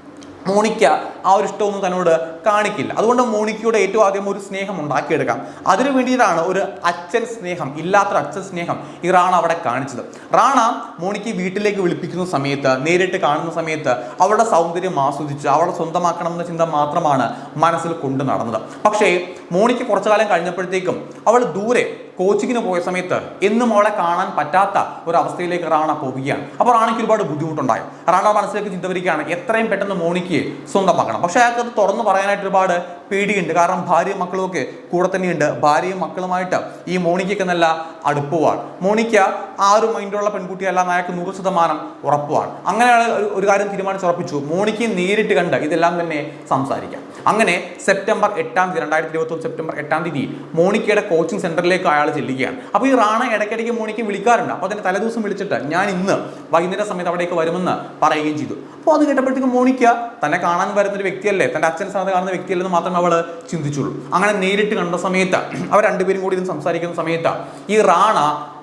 മോണിക്ക ആ ഒരു ഇഷ്ടമൊന്നും തന്നോട് കാണിക്കില്ല. അതുകൊണ്ട് മോണിക്കയുടെ ഏറ്റവും ആദ്യം ഒരു സ്നേഹം ഉണ്ടാക്കിയെടുക്കാം. അതിനു വേണ്ടിയിട്ടാണ് ഒരു അച്ഛൻ സ്നേഹം ഇല്ലാത്തൊരു അച്ഛൻ സ്നേഹം ഈ റാണ അവിടെ കാണിച്ചത്. റാണ മോണിക്ക് വീട്ടിലേക്ക് വിളിപ്പിക്കുന്ന സമയത്ത് നേരിട്ട് കാണുന്ന സമയത്ത് അവളുടെ സൗന്ദര്യം ആസ്വദിച്ച് അവളെ സ്വന്തമാക്കണം എന്ന ചിന്ത മാത്രമാണ് മനസ്സിൽ കൊണ്ടു നടന്നത്. പക്ഷേ മോണിക്ക് കുറച്ചു കാലം കഴിഞ്ഞപ്പോഴത്തേക്കും അവൾ ദൂരെ കോച്ചിങ്ങിന് പോയ സമയത്ത് എന്നും അവളെ കാണാൻ പറ്റാത്ത ഒരു അവസ്ഥയിലേക്ക് റാണ പോവുകയാണ്. അപ്പോൾ റാണയ്ക്ക് ഒരുപാട് ബുദ്ധിമുട്ടുണ്ടായി. റാണ മനസ്സിലേക്ക് ചിന്ത വരികയാണ് എത്രയും പെട്ടെന്ന് മോണിക്ക് സ്വന്തമാക്കണം പക്ഷേ അയാൾക്ക് അത് തുറന്നു പറയാനായിട്ട് ഒരുപാട് പേടിയുണ്ട്. കാരണം ഭാര്യയും മക്കളും ഒക്കെ കൂടെ തന്നെയുണ്ട്. ഭാര്യയും മക്കളുമായിട്ട് ഈ മോണിക്കയ്ക്ക് നല്ല അടുപ്പമാണ് മോണിക്ക ആ ഒരു മൈൻഡുള്ള പെൺകുട്ടിയല്ല നായക്ക് നൂറ് ശതമാനം ഉറപ്പുമാണ് അങ്ങനെയാണ് ഒരു- കാര്യം തീരുമാനിച്ചുറപ്പിച്ചു മോണിക്ക് നേരിട്ട് കണ്ട് ഇതെല്ലാം തന്നെ സംസാരിക്കാം. അങ്ങനെ സെപ്റ്റംബർ എട്ടാം തീയതി രണ്ടായിരത്തി ഇരുപത്തി സെപ്റ്റംബർ എട്ടാം തീയതി മോണിക്കയുടെ കോച്ചിങ് സെന്ററിലേക്ക് അയാൾ ചെല്ലുകയാണ്. അപ്പോൾ ഈ റാണ ഇടയ്ക്കിടയ്ക്ക് മോണിക്ക് വിളിക്കാറുണ്ട്. അപ്പോൾ തന്നെ തലേദിവസം വിളിച്ചിട്ട് ഞാൻ ഇന്ന് വൈകുന്നേരം സമയത്ത് അവിടേക്ക് വരുമെന്ന് പറയുകയും ചെയ്തു. അപ്പോൾ അത് കേട്ടപ്പോഴത്തേക്കും മോണിക്ക തന്നെ കാണാൻ വരുന്ന ഒരു വ്യക്തിയല്ലേ? തന്റെ അച്ഛൻ സ്ഥാനത്ത് കാണുന്ന വ്യക്തിയല്ലെന്ന് മാത്രമേ അവൾ ചിന്തിച്ചുള്ളൂ. അങ്ങനെ നേരിട്ട് കണ്ട സമയത്ത് അവർ രണ്ടുപേരും കൂടി ഇരുന്ന് സംസാരിക്കുന്ന സമയത്ത് ഈ റാണ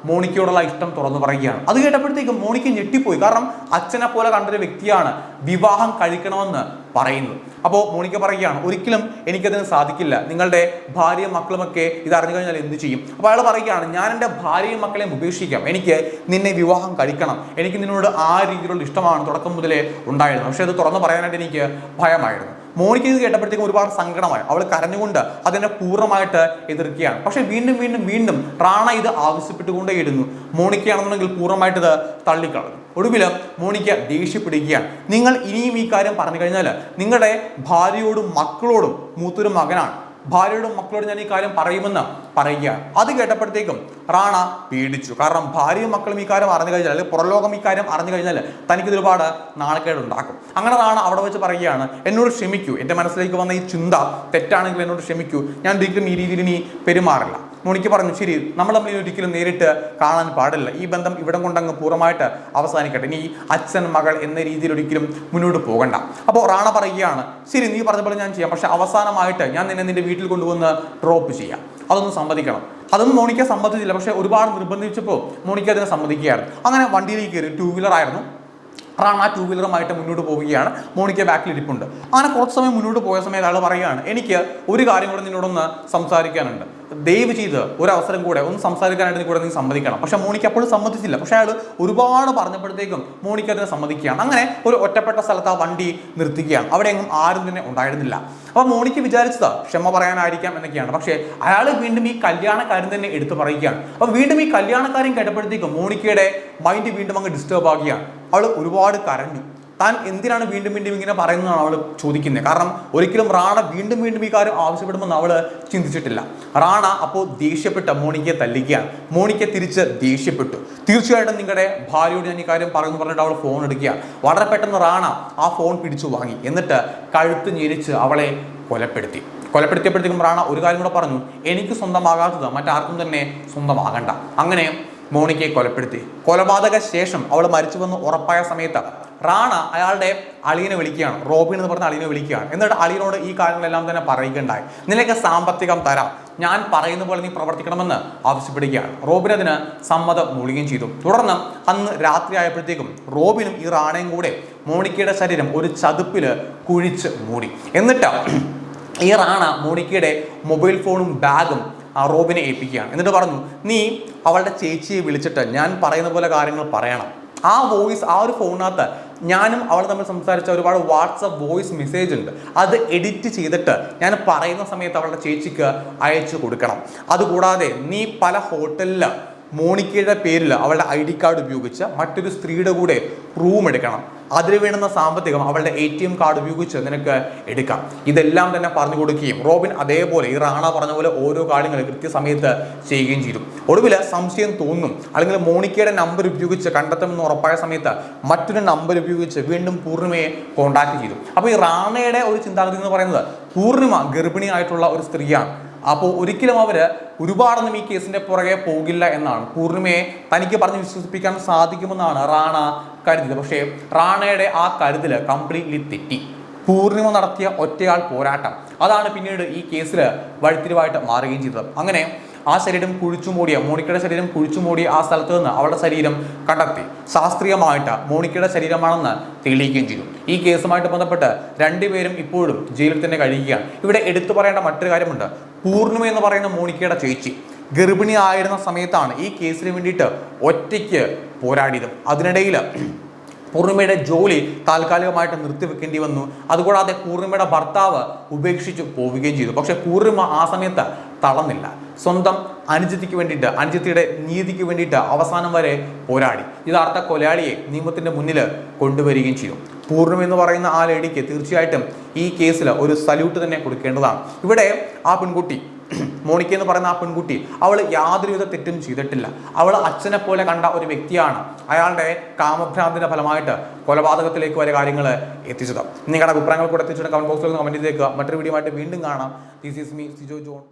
മോണിക്കയോടുള്ള ഇഷ്ടം തുറന്നു പറയുകയാണ്. അത് കേട്ടപ്പോഴത്തേക്കും മോണിക്ക ഞെട്ടിപ്പോയി. കാരണം അച്ഛനെ പോലെ കണ്ടൊരു വ്യക്തിയാണ് വിവാഹം കഴിക്കണമെന്ന് പറയുന്നത്. അപ്പോൾ മോണിക്ക പറയുകയാണ് ഒരിക്കലും എനിക്കതിന് സാധിക്കില്ല. നിങ്ങളുടെ ഭാര്യയും മക്കളുമൊക്കെ ഇത് അറിഞ്ഞു കഴിഞ്ഞാൽ എന്ത് ചെയ്യും? അപ്പോൾ അയാൾ പറയുകയാണ് ഞാൻ എന്റെ ഭാര്യയും മക്കളെയും ഉപേക്ഷിക്കാം. എനിക്ക് നിന്നെ വിവാഹം കഴിക്കണം. എനിക്ക് നിന്നോട് ആ രീതിയിലുള്ള ഇഷ്ടമാണ് തുടക്കം മുതലേ ഉണ്ടായിരുന്നത്. പക്ഷേ അത് തുറന്നു പറയാനായിട്ട് എനിക്ക് ഭയമായിരുന്നു. മോണിക്ക് ഇത് കേട്ടപ്പോഴത്തേക്കും ഒരുപാട് സങ്കടമായി. അവൾ കരഞ്ഞുകൊണ്ട് അതിനെ പൂർണമായിട്ട് എതിർക്കുകയാണ്. പക്ഷെ വീണ്ടും വീണ്ടും വീണ്ടും റാണ ഇത് ആവശ്യപ്പെട്ടുകൊണ്ടേയിരുന്നു മോണിക്കയാണെന്നുണ്ടെങ്കിൽ പൂർണമായിട്ട് ഇത് തള്ളിക്കളഞ്ഞു. ഒടുവിൽ മോണിക്ക ദേഷ്യപ്പെടുകയാണ്. നിങ്ങൾ ഇനിയും ഈ കാര്യം പറഞ്ഞു കഴിഞ്ഞാൽ നിങ്ങളുടെ ഭാര്യയോടും മക്കളോടും മൂത്തൊരു മകനാണ്. ഭാര്യയോടും മക്കളോടും ഞാൻ ഈ കാര്യം പറയുമെന്ന് പറയുകയാണ് അത് കേട്ടപ്പോഴത്തേക്കും റാണ പേടിച്ചു. കാരണം ഭാര്യയും മക്കളും ഈ കാര്യം അറിഞ്ഞു കഴിഞ്ഞാൽ അല്ലെങ്കിൽ പുറലോകം ഈ കാര്യം അറിഞ്ഞു കഴിഞ്ഞാൽ തനിക്ക് ഒരുപാട് നാണക്കേട് ഉണ്ടാക്കും. അങ്ങനെ റാണ അവിടെ വെച്ച് പറയുകയാണ് എന്നോട് ക്ഷമിക്കൂ. എന്റെ മനസ്സിലേക്ക് വന്ന ഈ ചിന്ത തെറ്റാണെങ്കിൽ എന്നോട് ക്ഷമിക്കൂ. ഞാൻ ഒരിക്കലും ഈ രീതിയിൽ ഇനി പെരുമാറില്ല. മോണിക്ക് പറഞ്ഞു ശരി നമ്മൾ തമ്മിൽ ഒരിക്കലും നേരിട്ട് കാണാൻ പാടില്ല. ഈ ബന്ധം ഇവിടം കൊണ്ടങ്ങ് പൂർണമായിട്ട് അവസാനിക്കട്ടെ. ഇനി അച്ഛൻ മകൾ എന്ന രീതിയിൽ ഒരിക്കലും മുന്നോട്ട് പോകണ്ട. അപ്പോൾ റാണ പറയുകയാണ് ശരി നീ പറഞ്ഞ പോലെ ഞാൻ ചെയ്യാം. പക്ഷെ അവസാനമായിട്ട് ഞാൻ നിന്നെ നിന്റെ വീട്ടിൽ കൊണ്ടുവന്ന് ഡ്രോപ്പ് ചെയ്യാം. അതൊന്നും സമ്മതിക്കണം. അതൊന്നും മോണിക്ക സമ്മതിച്ചില്ല. പക്ഷെ ഒരുപാട് നിർബന്ധിച്ചപ്പോൾ മോണിക്ക അതിനെ സമ്മതിക്കുകയായിരുന്നു. അങ്ങനെ വണ്ടിയിലേക്ക് കയറി ടൂ വീലർ ആയിരുന്നു റാണ ടൂ വീലറുമായിട്ട് മുന്നോട്ട് പോവുകയാണ്. മോണിക്ക ബാക്കിൽ ഇരിപ്പുണ്ട് അങ്ങനെ കുറച്ച് സമയം മുന്നോട്ട് പോയ സമയത്ത് അയാൾ പറയുകയാണ് എനിക്ക് ഒരു കാര്യം കൂടെ നിന്നോടൊന്ന് സംസാരിക്കാനുണ്ട്. ദയവ് ചെയ്ത് ഒരു അവസരം കൂടെ ഒന്ന് സംസാരിക്കാനായിട്ട് കൂടെ നീ സമ്മതിക്കണം. പക്ഷെ മോണിക്ക് അപ്പോഴും സമ്മതിച്ചില്ല. പക്ഷെ അയാൾ ഒരുപാട് പറഞ്ഞപ്പോഴത്തേക്കും മോണിക്ക് അതിനെ സമ്മതിക്കുകയാണ്. അങ്ങനെ ഒരു ഒറ്റപ്പെട്ട സ്ഥലത്ത് ആ വണ്ടി നിർത്തിക്കുകയാണ് അവിടെ എങ്ങും ആരും തന്നെ ഉണ്ടായിരുന്നില്ല. അപ്പോൾ മോണിക്ക് വിചാരിച്ചത് ക്ഷമ പറയാനായിരിക്കാം എന്നൊക്കെയാണ്. പക്ഷേ അയാൾ വീണ്ടും ഈ കല്യാണക്കാരൻ തന്നെ എടുത്തു പറയുകയാണ്. അപ്പോൾ വീണ്ടും ഈ കല്യാണക്കാരൻ കേട്ടപ്പോഴത്തേക്കും മോണിക്കയുടെ മൈൻഡ് വീണ്ടും അങ്ങ് ഡിസ്റ്റർബ് ആകുകയാണ് അവൾ ഒരുപാട് കരഞ്ഞു. താൻ എന്തിനാണ് വീണ്ടും വീണ്ടും ഇങ്ങനെ പറയുന്നതാണ് അവൾ ചോദിക്കുന്നത്? കാരണം ഒരിക്കലും റാണ വീണ്ടും വീണ്ടും ഈ കാര്യം ആവശ്യപ്പെടുമെന്ന് അവൾ ചിന്തിച്ചിട്ടില്ല. റാണ അപ്പോൾ ദേഷ്യപ്പെട്ട മോണിക്കയെ തല്ലിക്കുകയാണ്. മോണിക്ക തിരിച്ച് ദേഷ്യപ്പെട്ടു. തീർച്ചയായിട്ടും നിങ്ങളുടെ ഭാര്യയോട് ഞാൻ ഈ കാര്യം പറയുന്നു പറഞ്ഞിട്ട് അവൾ ഫോൺ എടുക്കുകയാണ്. വളരെ പെട്ടെന്ന് റാണ ആ ഫോൺ പിടിച്ചു വാങ്ങി. എന്നിട്ട് കഴുത്ത് ഞെരിച്ച് അവളെ കൊലപ്പെടുത്തി. കൊലപ്പെടുത്തിയപ്പോഴത്തേക്കും റാണ ഒരു കാര്യം കൂടെ പറഞ്ഞു. എനിക്ക് സ്വന്തമാകാത്തത് മറ്റാർക്കും തന്നെ സ്വന്തമാകണ്ട. അങ്ങനെ മോണിക്കയെ കൊലപ്പെടുത്തി. കൊലപാതക ശേഷം അവൾ മരിച്ചുവെന്ന് ഉറപ്പായ സമയത്ത് റാണ അയാളുടെ അളിയനെ വിളിക്കുകയാണ്. റോബിൻ എന്ന് പറഞ്ഞ അളിയനെ വിളിക്കുകയാണ്. എന്നിട്ട് അളിയനോട് ഈ കാര്യങ്ങളെല്ലാം തന്നെ പറയുകയുണ്ടായി. നിനക്ക് സാമ്പത്തികം തരാം. ഞാൻ പറയുന്ന പോലെ നീ പ്രവർത്തിക്കണമെന്ന് ആവശ്യപ്പെടുകയാണ്. റോബിൻ അതിന് സമ്മതം മൂളുകയും ചെയ്തു. തുടർന്ന് അന്ന് രാത്രി ആയപ്പോഴത്തേക്കും റോബിനും ഈ റാണയും കൂടെ മോണിക്കയുടെ ശരീരം ഒരു ചതുപ്പിൽ കുഴിച്ച് മൂടി. എന്നിട്ട് ഈ റാണ മോണിക്കയുടെ മൊബൈൽ ഫോണും ബാഗും ആ റോബിനെ ഏൽപ്പിക്കുകയാണ്. എന്നിട്ട് പറഞ്ഞു നീ അവളുടെ ചേച്ചിയെ വിളിച്ചിട്ട് ഞാൻ പറയുന്ന പോലെ കാര്യങ്ങൾ പറയണം. ആ വോയിസ് ആ ഒരു ഫോണിനകത്ത് ഞാനും അവൾ തമ്മിൽ സംസാരിച്ച ഒരുപാട് വാട്സപ്പ് വോയിസ് മെസ്സേജ് ഉണ്ട്. അത് എഡിറ്റ് ചെയ്തിട്ട് ഞാൻ പറയുന്ന സമയത്ത് അവളുടെ ചേച്ചിക്ക് അയച്ചു കൊടുക്കണം. അതുകൂടാതെ നീ പല ഹോട്ടലിൽ മോണിക്കയുടെ പേരിൽ അവളുടെ ഐ ഡി കാർഡ് ഉപയോഗിച്ച് മറ്റൊരു സ്ത്രീയുടെ കൂടെ റൂം എടുക്കണം. അതിന് വേണ്ടുന്ന സാമ്പത്തികം അവളുടെ എ ടി എം കാർഡ് ഉപയോഗിച്ച് നിനക്ക് എടുക്കാം. ഇതെല്ലാം തന്നെ പറഞ്ഞു കൊടുക്കുകയും റോബിൻ അതേപോലെ ഈ റാണ പറഞ്ഞ പോലെ ഓരോ കാര്യങ്ങൾ കൃത്യസമയത്ത് ചെയ്യുകയും ചെയ്തു. ഒടുവിൽ സംശയം തോന്നും. അല്ലെങ്കിൽ മോണിക്കയുടെ നമ്പർ ഉപയോഗിച്ച് കണ്ടെത്തുമെന്ന് ഉറപ്പായ സമയത്ത് മറ്റൊരു നമ്പർ ഉപയോഗിച്ച് വീണ്ടും പൂർണിമയെ കോൺടാക്ട് ചെയ്തു. അപ്പോൾ ഈ റാണയുടെ ഒരു ചിന്താഗതി എന്ന് പറയുന്നത് പൂർണിമ ഗർഭിണിയായിട്ടുള്ള ഒരു സ്ത്രീയാണ്. അപ്പോൾ ഒരിക്കലും അവർ ഒരുപാടൊന്നും ഈ കേസിന്റെ പുറകെ പോകില്ല എന്നാണ്. പൂർണിമയെ തനിക്ക് പറഞ്ഞ് വിശ്വസിപ്പിക്കാൻ സാധിക്കുമെന്നാണ് റാണ കരുതിയത്. പക്ഷേ റാണയുടെ ആ കരുതൽ കംപ്ലീറ്റ്ലി തെറ്റി. പൂർണിമ നടത്തിയ ഒറ്റയാൾ പോരാട്ടം. അതാണ് പിന്നീട് ഈ കേസിൽ വഴിത്തിരിവായിട്ട് മാറുകയും ചെയ്തത്. അങ്ങനെ ആ ശരീരം കുഴിച്ചു മൂടിയ മോണിക്കയുടെ ശരീരം കുഴിച്ചു മൂടിയ ആ സ്ഥലത്ത് നിന്ന് അവളുടെ ശരീരം കണ്ടെത്തി ശാസ്ത്രീയമായിട്ട് മോണിക്കയുടെ ശരീരമാണെന്ന് തെളിയിക്കുകയും ചെയ്തു. ഈ കേസുമായിട്ട് ബന്ധപ്പെട്ട് രണ്ടുപേരും ഇപ്പോഴും ജയിലിൽ തന്നെ കഴിയുകയാണ്. ഇവിടെ എടുത്തു പറയേണ്ട മറ്റൊരു കാര്യമുണ്ട്. പൂർണിമ എന്ന് പറയുന്ന മോണിക്കയുടെ ചേച്ചി ഗർഭിണി ആയിരുന്ന സമയത്താണ് ഈ കേസിന് വേണ്ടിയിട്ട് ഒറ്റയ്ക്ക് പോരാടിയത്. അതിനിടയിൽ പൂർണിമയുടെ ജോലി താൽക്കാലികമായിട്ട് നിർത്തിവെക്കേണ്ടി വന്നു. അതുകൂടാതെ പൂർണിമയുടെ ഭർത്താവ് ഉപേക്ഷിച്ച് പോവുകയും ചെയ്തു. പക്ഷെ പൂർണിമ ആ സമയത്ത് തളർന്നില്ല. സ്വന്തം അനുജത്തിക്ക് വേണ്ടിയിട്ട് അനുജത്തിയുടെ നീതിക്ക് വേണ്ടിയിട്ട് അവസാനം വരെ പോരാടി. യഥാർത്ഥ കൊലയാളിയെ നിയമത്തിന്റെ മുന്നിൽ കൊണ്ടുവരികയും ചെയ്യും. പൂർണം എന്ന് പറയുന്ന ആ ലേഡിക്ക് തീർച്ചയായിട്ടും ഈ കേസിൽ ഒരു സല്യൂട്ട് തന്നെ കൊടുക്കേണ്ടതാണ്. ഇവിടെ ആ പെൺകുട്ടി മോണിക്ക എന്ന് പറയുന്ന ആ പെൺകുട്ടി അവൾ യാതൊരുവിധ തെറ്റും ചെയ്തിട്ടില്ല. അവൾ അച്ഛനെ പോലെ കണ്ട ഒരു വ്യക്തിയാണ് അയാളുടെ കാമഭ്രാന്തിന്റെ ഫലമായിട്ട് കൊലപാതകത്തിലേക്ക് വരെ കാര്യങ്ങൾ എത്തിച്ചത്. നിങ്ങളുടെ അഭിപ്രായങ്ങൾ കൂടെ എത്തിച്ചിട്ട് കമന്റ് ബോക്സിൽ കമന്റ് ചെയ്തേക്കുക. മറ്റൊരു വീഡിയോ ആയിട്ട് വീണ്ടും കാണാം. This is me Sijo John